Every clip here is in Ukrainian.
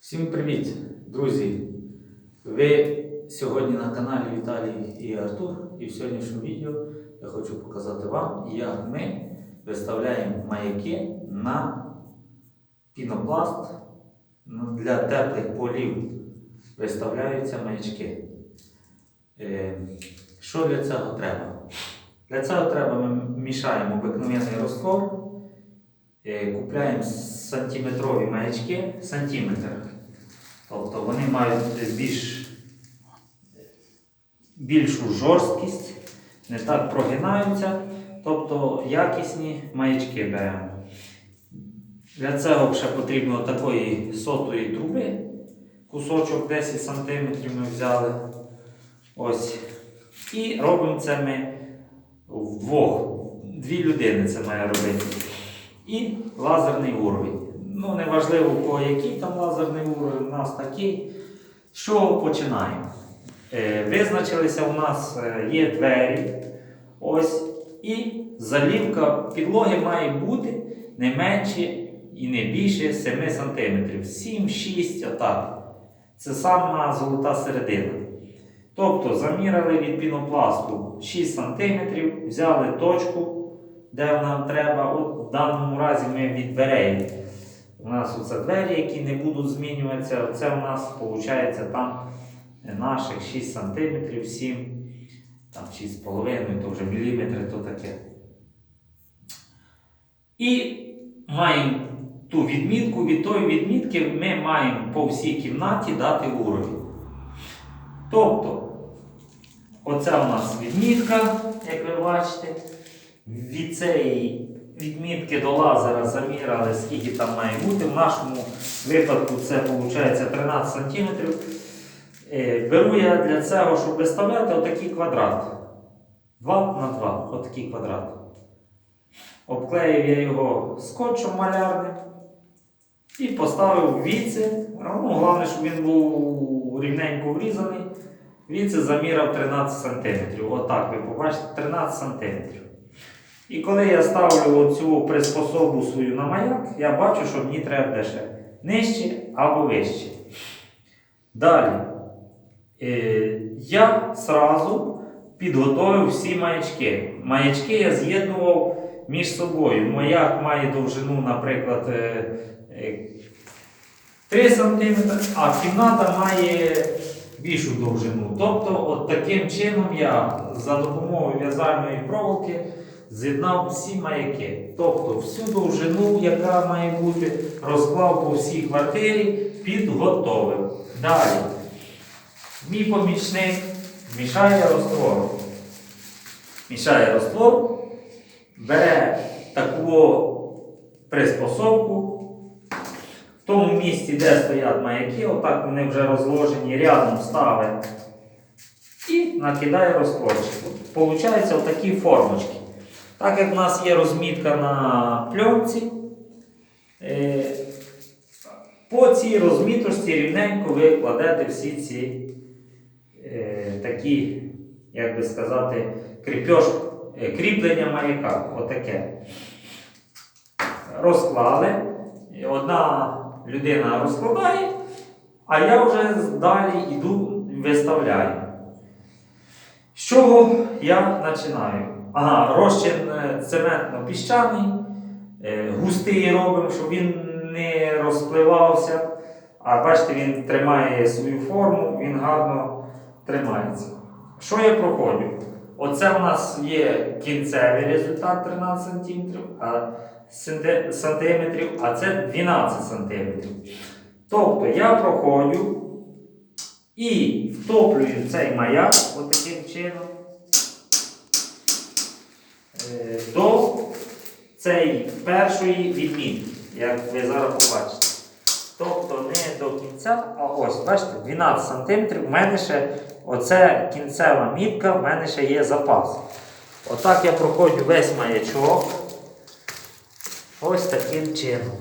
Всім привіт, друзі! Ви сьогодні на каналі Віталій і Артур, і в сьогоднішньому відео я хочу показати вам, як ми виставляємо маяки на пінопласт Ну, для теплих полів. Виставляються маячки. Е, Що для цього треба? Для цього треба ми мішаємо обикновений розтвор, купляємо сантиметрові маячки, сантиметр. Тобто вони мають більш, більшу жорсткість, не так прогинаються. Тобто якісні маячки беремо. Для цього ще потрібно такої сотої труби. Кусочок 10 см ми взяли. Ось. І робимо це ми вдвох. Дві людини це має робити. І лазерний уровень. Ну, неважливо, у кого який там лазерний уровень, у нас такий. Чого починаємо? Е, визначилися у нас е, є двері. Ось. І залівка підлоги має бути не менше і не більше 7 см. 7-6 отак. Це сама золота середина. Тобто заміряли від пінопласту 6 см, взяли точку, де нам треба. От в даному разі ми від дверей. У нас оце двері, які не будуть змінюватися. Це у нас виходить там наших 6 см, 7, там 6,5, то вже міліметри, то таке. І маємо ту відмітку, від тої відмітки ми маємо по всій кімнаті дати уровень. Тобто, оце у нас відмітка, як ви бачите. Від цієї відмітки до лазера заміряли, скільки там має бути. В нашому випадку це виходить 13 см. Беру я для цього, щоб виставляти отакий квадрат. 2 на 2, отакий квадрат. Обклеїв я його скотчем малярним і поставив віце. Ну, головне, щоб він був рівненько врізаний. Віце заміряв 13 см. Отак ви побачите 13 см. І коли я ставлю оцю приспособу свою на маяк, я бачу, що мені треба буде нижче або вище. Далі. Е, я сразу підготовив всі маячки. Маячки я з'єднував між собою. Маяк має довжину, наприклад, е, е, 3 см, а кімната має більшу довжину. Тобто, от таким чином я за допомогою в'язальної проволоки з'єднав всі маяки. Тобто всю довжину, яка має бути, розклав по всій квартирі, підготовив. Далі. Мій помічник мішає розтвор. Мішає розтвор, бере таку приспособку. В тому місці, де стоять маяки, отак вони вже розложені, рядом ставить і накидає розтворчик. Получається отакі формочки. Так як в нас є розмітка на пленці, е, по цій розміточці рівненько ви кладете всі ці е, такі, як би сказати, кріпеж, кріплення маяка. Отаке. Розклали. Одна людина розкладає, а я вже далі йду виставляю. З чого я починаю? Ага, розчин е, цементно-піщаний, е, густий робимо, щоб він не розпливався. А бачите, він тримає свою форму, він гарно тримається. Що я проходжу? Оце у нас є кінцевий результат 13 см, а сантиметрів, а це 12 сантиметрів. Тобто я проходжу і втоплюю цей маяк отаким чином до цієї першої відмітки, як ви зараз побачите. Тобто не до кінця, а ось, бачите, 12 см. У мене ще оце кінцева мітка, в мене ще є запас. Отак я проходжу весь маячок. Ось таким чином.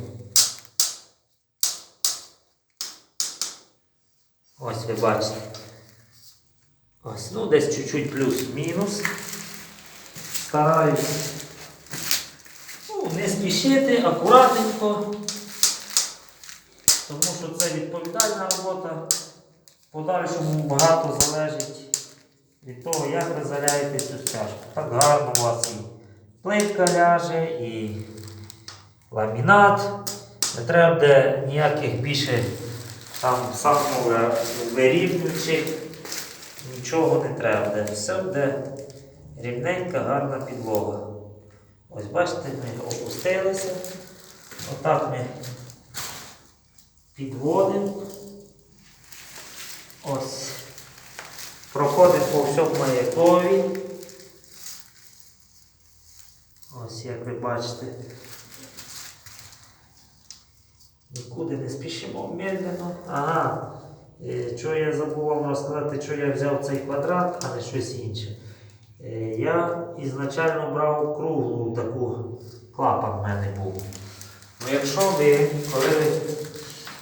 Ось ви бачите. Ось, ну десь чуть-чуть плюс-мінус. Стараюсь ну, не спішити, акуратненько. тому що це відповідальна робота. В подальшому багато залежить від того, як ви заляєте цю стяжку. Так гарно у вас і плитка ляже, і ламінат. Не треба буде ніяких більше там самовирівнюючих, нічого не треба буде. Все буде рівненька, гарна підлога. Ось бачите, ми опустилися. Отак ми підводимо. Ось. Проходимо по всьому маякові. Ось як ви бачите. Нікуди не спішимо медленно. Ага. Е, Що я забув вам розказати, що я взяв цей квадрат, а не щось інше. Е, Я ізначально брав круглу таку клапан в мене був. Ну якщо ви, коли ви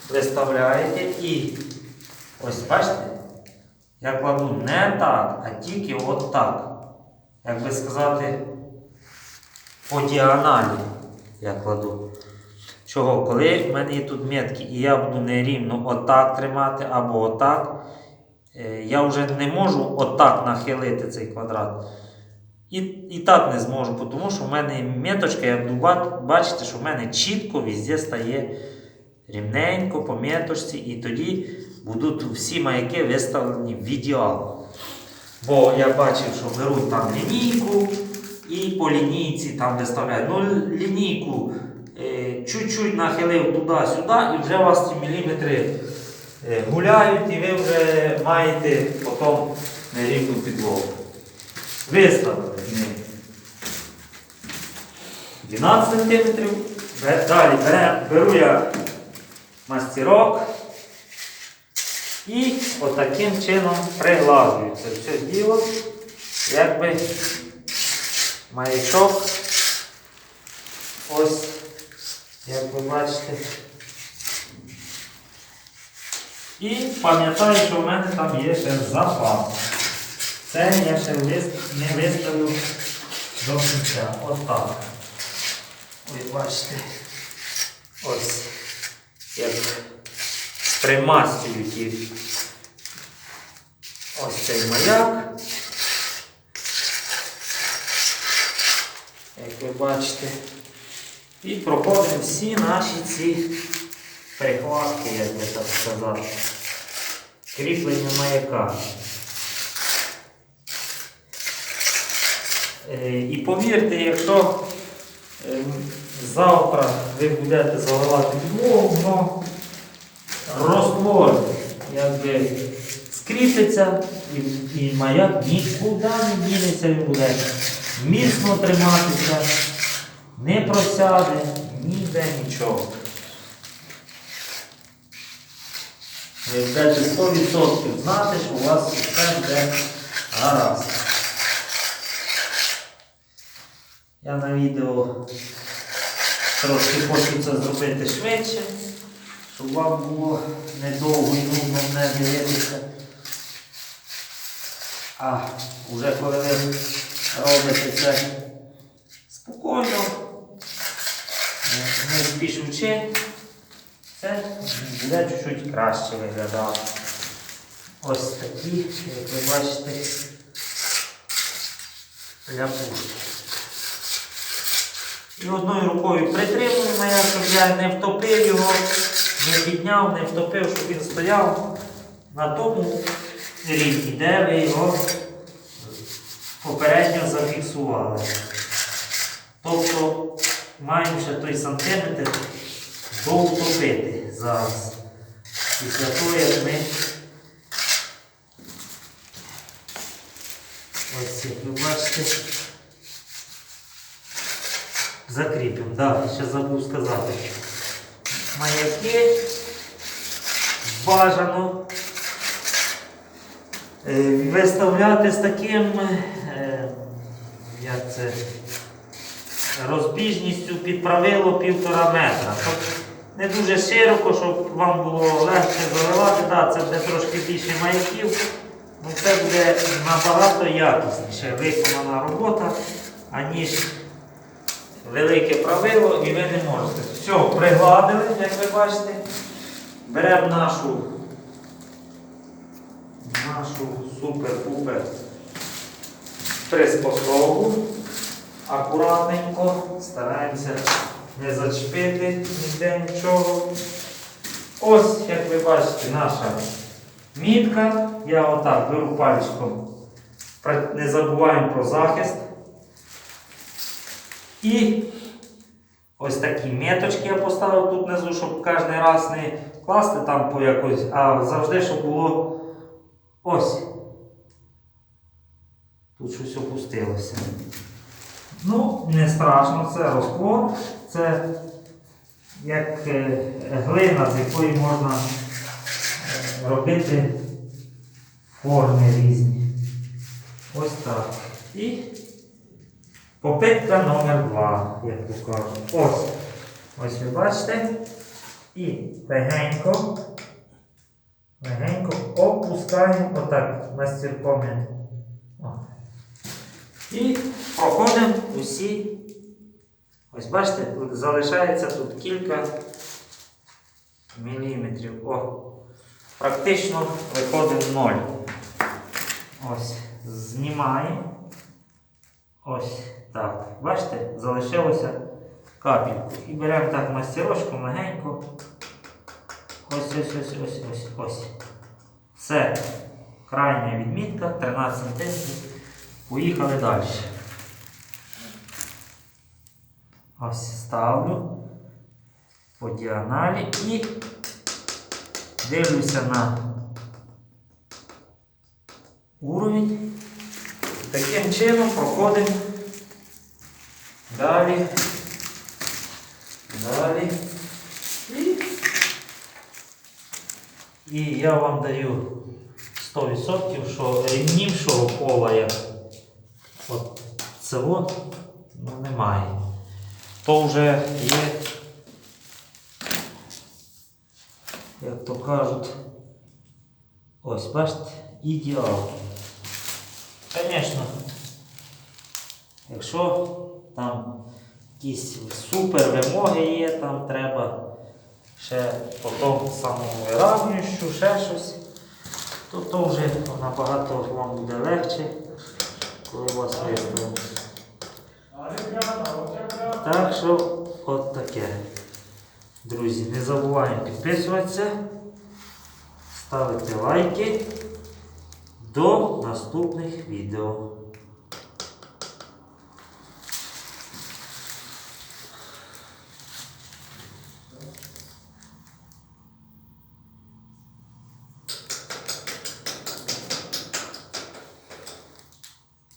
виставляєте і ось бачите, я кладу не так, а тільки от так. Як би сказати, по діагоналі я кладу. Чого? Коли в мене є тут метки, і я буду нерівно отак тримати або отак, я вже не можу отак нахилити цей квадрат. І, і так не зможу, тому що в мене меточка, я буду ба- бачити, що в мене чітко везде стає рівненько по меточці, і тоді будуть всі маяки виставлені в ідеал. Бо я бачив, що беруть там лінійку і по лінійці там виставляють. Ну, лінійку е, чуть-чуть нахилив туди-сюди, і вже у вас ці міліметри е, гуляють, і ви вже маєте потім нерівну підлогу. Виставили ми 12 см. Далі беру я мастерок і отаким чином приглажую це все діло, якби маячок. Ось, як ви бачите. І пам'ятаю, що в мене там є ще запас. Це я ще не виставив до кінця. Отак. Ви бачите. Ось як примастюють. Ось цей маяк. Як ви бачите. І проходимо всі наші ці прихватки, як би так сказати. Кріплення маяка. Е, І повірте, якщо е, завтра ви будете заливати воно розтворить, якби скріпиться і, і маяк нікуди не дінеться, він буде міцно триматися, не просяде, ніде нічого. Ви будете 100% знати, що у вас все буде гаразд. Я на відео трошки хочу це зробити швидше, щоб вам було недовго і нудно мене дивитися. А вже коли ви робите це спокійно, не- не спішучи, це буде чуть-чуть краще виглядати. Ось такі, як ви бачите, ляпушки. І одною рукою притримуємо, я, щоб я не втопив його, не підняв, не втопив, щоб він стояв на тому рівні, де ви його попередньо зафіксували. Тобто маємо ще той сантиметр довтопити зараз. Після того, як ми ось як ви бачите. Закріпимо. Да, ще забув сказати. Маяки бажано е, виставляти з таким, е, як це, розбіжністю під правило півтора метра. Не дуже широко, щоб вам було легше заливати. Да, це буде трошки більше маяків, але це буде набагато якісніше виконана робота, аніж велике правило і ви не можете. Все, пригладили, як ви бачите. беремо нашу, нашу супер-пупер приспособу. Акуратненько, стараємося не зачепити ніде нічого. Ось, як ви бачите, наша мітка. Я отак беру пальчиком, не забуваємо про захист. І ось такі меточки я поставив тут внизу, щоб кожен раз не класти там по якось, а завжди, щоб було ось. Тут щось опустилося. Ну, не страшно, це розклад. Це як е, глина, з якої можна е, робити форми різні. Ось так. І попитка номер два, як то кажуть. Ось. Ось ви бачите. І легенько, легенько опускаємо отак мастер-комент. І проходимо усі. Ось бачите, залишається тут кілька міліметрів. О, практично виходить ноль. Ось, знімаємо. Ось так. Бачите, залишилося капельку. І беремо так мастерочку легенько. Ось, ось, ось, ось, ось, ось. Все. Крайня відмітка 13 см. Поїхали далі. Ось ставлю по діагоналі і дивлюся на уровень. Таким чином проходимо далі. Далі. І, я вам даю 100%, що рівнішого кола як от цього ну, немає. То вже є, як то кажуть, ось бачите, ідеал. Звісно, якщо там якісь супер вимоги є, там треба ще потім самовиравнюючу, ще щось, то, то вже набагато вам буде легше, коли у вас виставить. Так що от таке. Друзі, не забуваємо підписуватися, ставити лайки. До наступних відео.